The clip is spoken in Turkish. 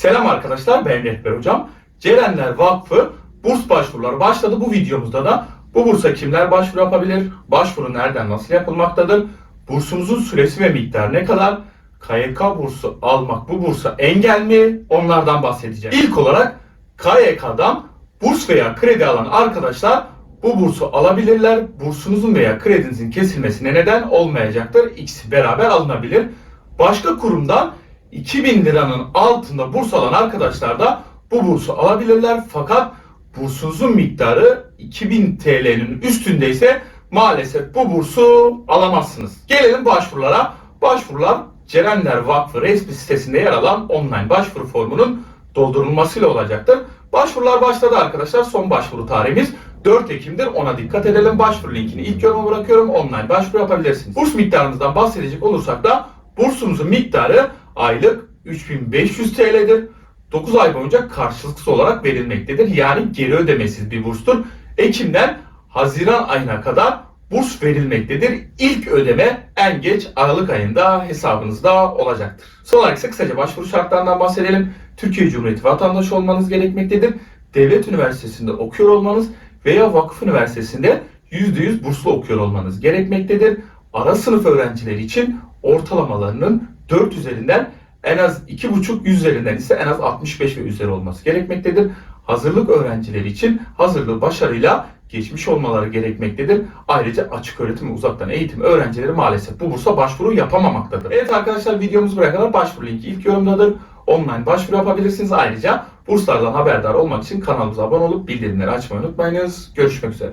Selam arkadaşlar ben Rehber Hocam. Cerenler Vakfı burs başvuruları başladı. Bu videomuzda da bu bursa kimler başvuru yapabilir? Başvuru nereden nasıl yapılmaktadır? Bursumuzun süresi ve miktarı ne kadar? KYK bursu almak bu bursa engel mi? Onlardan bahsedeceğim. İlk olarak KYK'dan burs veya kredi alan arkadaşlar bu bursu alabilirler. Bursunuzun veya kredinizin kesilmesine neden olmayacaktır. İkisi beraber alınabilir. Başka kurumdan 2000 liranın altında burs alan arkadaşlar da bu bursu alabilirler. Fakat bursunuzun miktarı 2000 TL'nin üstündeyse maalesef bu bursu alamazsınız. Gelelim başvurulara. Başvurular Cerenler Vakfı resmi sitesinde yer alan online başvuru formunun doldurulmasıyla olacaktır. Başvurular başladı arkadaşlar. Son başvuru tarihimiz 4 Ekim'dir. Ona dikkat edelim. Başvuru linkini ilk yoruma bırakıyorum. Online başvuru yapabilirsiniz. Burs miktarımızdan bahsedecek olursak da bursumuzun miktarı aylık 3500 TL'dir. 9 ay boyunca karşılıksız olarak verilmektedir. Yani geri ödemesiz bir burstur. Ekim'den Haziran ayına kadar burs verilmektedir. İlk ödeme en geç Aralık ayında hesabınızda olacaktır. Son olarak ise kısaca başvuru şartlarından bahsedelim. Türkiye Cumhuriyeti vatandaşı olmanız gerekmektedir. Devlet üniversitesinde okuyor olmanız veya vakıf üniversitesinde %100 burslu okuyor olmanız gerekmektedir. Ara sınıf öğrencileri için ortalamalarının 4 üzerinden en az 2,5 üzerinden ise en az 65 ve üzeri olması gerekmektedir. Hazırlık öğrencileri için hazırlığı başarıyla geçmiş olmaları gerekmektedir. Ayrıca açık öğretim ve uzaktan eğitim öğrencileri maalesef bu bursa başvuru yapamamaktadır. Evet arkadaşlar videomuz buraya kadar başvuru linki ilk yorumdadır. Online başvuru yapabilirsiniz. Ayrıca burslardan haberdar olmak için kanalımıza abone olup bildirimleri açmayı unutmayınız. Görüşmek üzere.